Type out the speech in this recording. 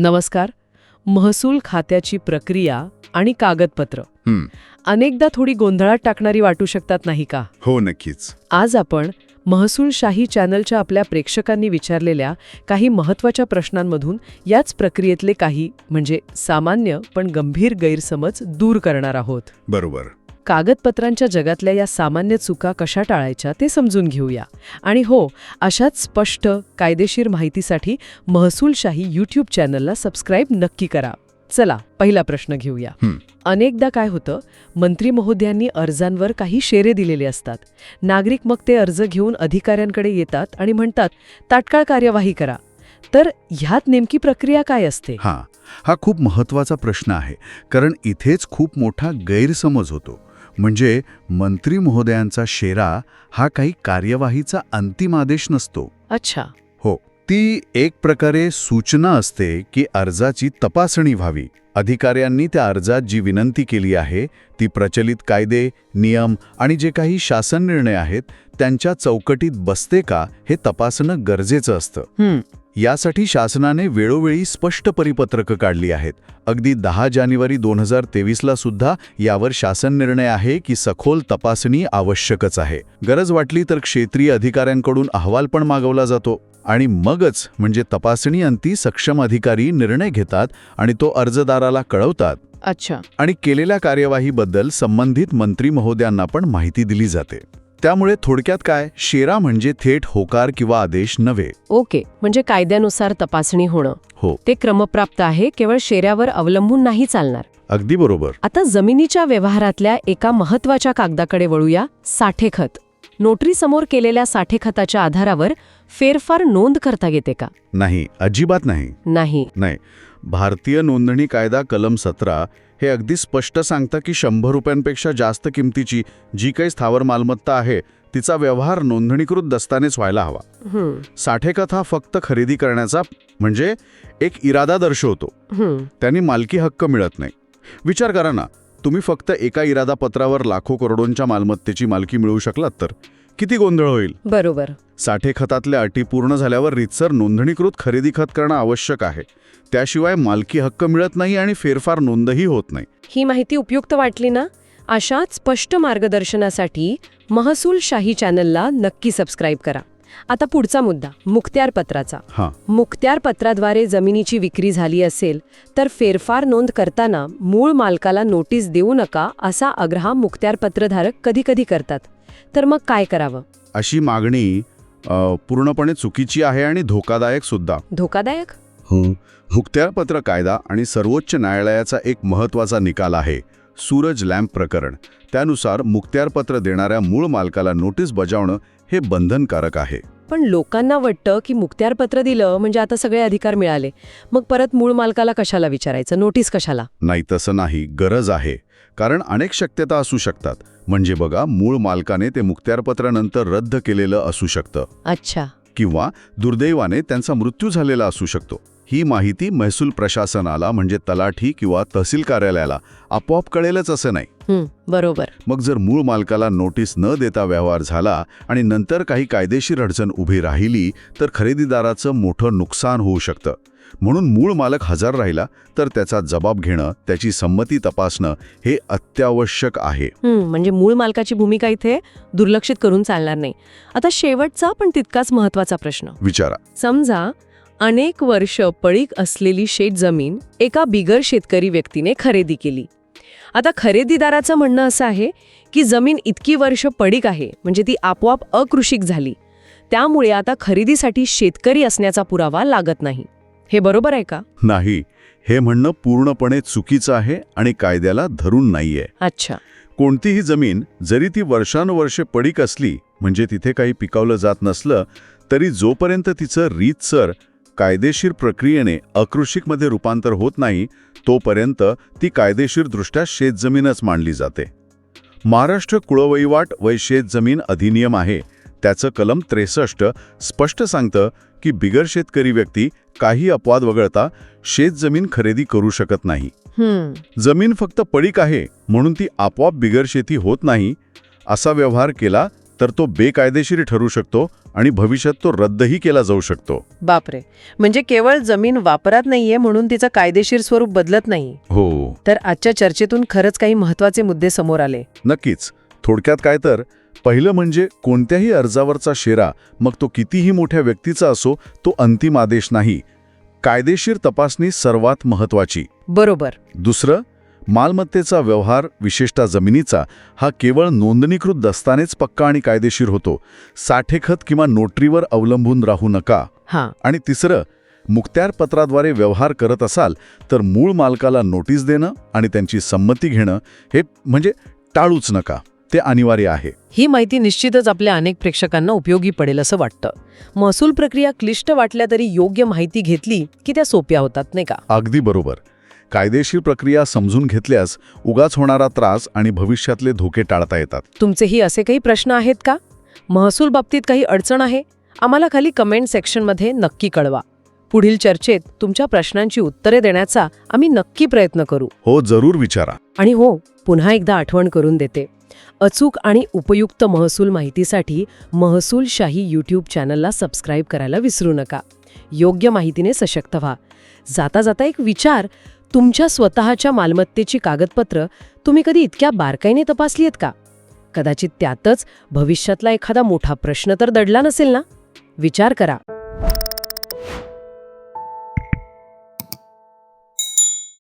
नमस्कार. महसूल खात्याची प्रक्रिया आणि कागदपत्र. अनेकदा थोडी गोंधळात टाकणारी वाटू शकतात नाही का? हो नक्कीच. आज आपण महसूलशाही चॅनलच्या आपल्या प्रेक्षकांनी विचारलेल्या काही महत्त्वाच्या प्रश्नांमधून याच प्रक्रियेतले काही म्हणजे सामान्य पण गंभीर गैरसमज दूर करणार आहोत. बरोबर. कागदपत्रांच्या जगातल्या या सामान्य चुका कशा टाळायच्या ते समजून घेऊया. आणि हो अशाच स्पष्ट कायदेशीर माहितीसाठी महसूलशाही यूट्यूब चॅनलला सबस्क्राईब नक्की करा. चला पहिला प्रश्न घेऊया. अनेकदा काय होतं मंत्री महोदयांनी अर्जांवर काही शेरे दिलेले असतात. नागरिक मग ते अर्ज घेऊन अधिकाऱ्यांकडे येतात आणि म्हणतात तात्काळ कार्यवाही करा. तर ह्यात नेमकी प्रक्रिया काय असते? हां. हा खूप महत्त्वाचा प्रश्न आहे कारण इथेच खूप मोठा गैरसमज होतो. म्हणजे मंत्री महोदयांचा शेरा हा काही कार्यवाहीचा अंतिम आदेश नसतो. अच्छा. हो ती एक प्रकारे सूचना असते की अर्जाची तपासणी व्हावी. अधिकाऱ्यांनी त्या अर्जात जी विनंती केली आहे ती प्रचलित कायदे नियम आणि जे काही शासन निर्णय आहेत त्यांच्या चौकटीत बसते का हे तपासणं गरजेचं असतं. यासाठी शासनाने वेळोवेळी स्पष्ट परिपत्रकं काढली आहेत. अगदी दहा जानेवारी दोन हजार तेवीसला सुद्धा यावर शासन निर्णय आहे की सखोल तपासणी आवश्यकच आहे. गरज वाटली तर क्षेत्रीय अधिकाऱ्यांकडून अहवाल पण मागवला जातो. आणि मगच म्हणजे तपासणी अंती सक्षम अधिकारी निर्णय घेतात आणि तो अर्जदाराला कळवतात. अच्छा. आणि केलेल्या कार्यवाहीबद्दल संबंधित मंत्री महोदयांना पण माहिती दिली जाते. त्यामुळे थोडक्यात काय? शेरा म्हणजे थेट होकार किंवा आदेश नव्हे. ओके म्हणजे कायद्यानुसार तपासणी होणं. हो. ते क्रमप्राप्त आहे केवळ शेऱ्यावर अवलंबून नाही चालणार. अगदी बरोबर. आता जमिनीच्या व्यवहारातल्या एका महत्त्वाच्या कागदाकडे वळूया साठेखत. नोटरीसमोर केलेल्या साठेखताच्या आधारावर फेरफार नोंद करता येते का? नाही अजिबात नाही. नाही. नाही. भारतीय नोंदणी कायदा कलम सतरा हे अगदी स्पष्ट सांगतं की शंभर रुपयांपेक्षा जास्त किमतीची जी काही स्थावर मालमत्ता आहे तिचा व्यवहार नोंदणीकृत दस्तानेच व्हायला हवा. साठेकत हा फक्त खरेदी करण्याचा म्हणजे एक इरादा दर्शवतो. त्यांनी मालकी हक्क मिळत नाही. विचार करा ना तुम्ही फक्त एका इरादा पत्रावर लाखो करोडोंच्या मालमत्तेची मालकी मिळवू शकलात तर? किती गोंधळ होईल? बरोबर. साठे खतातल्या अटी पूर्ण झाल्यावर रितसर नोंदणीकृत खरेदी खत करणं आवश्यक आहे. त्याशिवाय मालकी हक्क मिळत नाही आणि फेरफार नोंदही होत नाही. ही माहिती उपयुक्त वाटली ना? अशाच स्पष्ट मार्गदर्शनासाठी महसूल शाही चॅनलला नक्की सबस्क्राईब करा. आता पुढचा मुद्दा मुखत्यार पत्राचा हां. मुखत्यार पत्राद्वारे जमिनीची विक्री झाली असेल तर फेरफार नोंद करताना मूळ मालकाला नोटीस देऊ नका असा आग्रह मुखत्यार पत्रधारक कधी कधी करतात. तर मग काय करावं? अशी मागणी पूर्णपणे चुकीची आहे आणि धोकादायक सुद्धा. धोकादायक? मुक्त्यारपत्र कायदा आणि सर्वोच्च न्यायालयाचा एक महत्त्वाचा निकाल आहे सूरज लॅम्प प्रकरण. त्यानुसार मुक्त्यारपत्र देणाऱ्या मूळ मालकाला नोटीस बजावणं हे बंधनकारक आहे. पण लोकांना वाटतं की मुखत्यार पत्र दिलं म्हणजे आता सगळे अधिकार मिळाले. मग परत मूळ मालकाला कशाला विचारायचं? नोटीस कशाला? नाही तसं नाही. गरज आहे. कारण अनेक शक्यता असू शकतात. म्हणजे बघा मूळ मालकाने ते मुक्त्यारपत्र नंतर रद्द केलेलं असू शकतं. अच्छा. किंवा दुर्दैवाने त्यांचा मृत्यू झालेला असू शकतो. ही माहिती महसूल प्रशासनाला म्हणजे तलाठी किंवा तहसील कार्यालयाला आपोआप कळेलच असं नाही. बरोबर. मग जर मूळ मालकाला नोटीस न देता व्यवहार झाला आणि नंतर काही कायदेशीर अडचण उभी राहिली तर खरेदीदाराचं मोठं नुकसान होऊ शकतं. म्हणून मूळ मालक हजर राहिला तर त्याचा जबाब घेणं त्याची संमती तपासणं हे अत्यावश्यक आहे. म्हणजे मूळ मालकाची भूमिका इथे दुर्लक्षित करून चालणार नाही. आता शेवटचा पण तितकाच महत्त्वाचा प्रश्न. विचारा. समजा अनेक वर्ष पडीक असलेली शेतजमीन एका बिगर शेतकरी व्यक्तीने खरेदी केली. आता खरेदीदाराचं म्हणणं असं आहे की जमीन इतकी वर्ष पडीक आहे म्हणजे ती आपोआप अकृषिक झाली. त्यामुळे आता खरेदीसाठी शेतकरी असण्याचा पुरावा लागत नाही. हे बरोबर आहे का? नाही. हे म्हणणं पूर्णपणे चुकीचं आहे आणि कायद्याला धरून नाहीये. अच्छा. कोणतीही जमीन जरी ती वर्षानुवर्षे पडीक असली म्हणजे तिथे काही पिकवलं जात नसलं तरी जोपर्यंत तिचं रीतसर कायदेशीर प्रक्रियेने अकृषिकमध्ये रूपांतर होत नाही तोपर्यंत ती कायदेशीरदृष्ट्या शेतजमीनच मानली जाते. महाराष्ट्र कुळवहिवाट व शेतजमीन अधिनियम आहे. त्याचं कलम त्रेसष्ट स्पष्ट सांगतं की बिगर शेतकरी व्यक्ती काही अपवाद वगळता शेतजमीन खरेदी करू शकत नाही. जमीन फक्त पडीक आहे म्हणून ती आपोआप बिगर शेती होत नाही असा व्यवहार केला तर तो बेकायदेशीर ठरू शकतो आणि भविष्यात तो रद्दही केला जाऊ शकतो. बापरे. म्हणजे केवळ जमीन वापरात नाहीये म्हणून तिचं कायदेशीर स्वरूप बदलत नाही. हो. तर आजच्या चर्चेतून खरंच काही महत्त्वाचे मुद्दे समोर आले. नक्कीच. थोडक्यात काय तर पहिलं म्हणजे कोणत्याही अर्जावरचा शेरा मग तो कितीही मोठ्या व्यक्तीचा असो तो अंतिम आदेश नाही. कायदेशीर तपासणी सर्वात महत्वाची बरोबर. दुसरं मालमत्तेचा व्यवहार विशेषतः जमिनीचा हा केवळ नोंदणीकृत दस्तानेच पक्का आणि कायदेशीर होतो. साठेखत किंवा नोटरीवर अवलंबून राहू नका. हां. आणि तिसरं मुक्त्यार पत्राद्वारे व्यवहार करत असाल तर मूळ मालकाला नोटीस देणं आणि त्यांची संमती घेणं हे म्हणजे टाळूच नका. ते अनिवार्य आहे. ही माहिती निश्चितच आपल्या अनेक प्रेक्षकांना उपयोगी पडेल असं वाटतं. महसूल प्रक्रिया क्लिष्ट वाटल्या तरी योग्य माहिती घेतली की त्या सोप्या होतात नाही का? अगदी बरोबर. कायदेशीर प्रक्रिया समजून घेतल्यास उगाच होणारा त्रास आणि भविष्यातले धोके टाळता येतात. तुमचेही असे काही प्रश्न आहेत का? महसूल बाबतीत काही अडचण आहे? आम्हाला खाली कमेंट सेक्शनमध्ये नक्की कळवा. पुढील चर्चेत तुमच्या प्रश्नांची उत्तरे देण्याचा आम्ही नक्की प्रयत्न करू. हो जरूर विचारा. आणि हो पुन्हा एकदा आठवण करून देते. अचूक आणि उपयुक्त महसूल माहितीसाठी महसूलशाही यूट्यूब चॅनलला सबस्क्राईब करायला विसरू नका. योग्य माहितीने सशक्त व्हा. जाता जाता एक विचार तुमच्या स्वतःच्या मालमत्तेची कागदपत्र तुम्ही कधी इतक्या बारकाईने तपासली आहेत का? कदाचित त्यातच भविष्यातला एखादा मोठा प्रश्न तर दडला नसेल ना? विचार करा.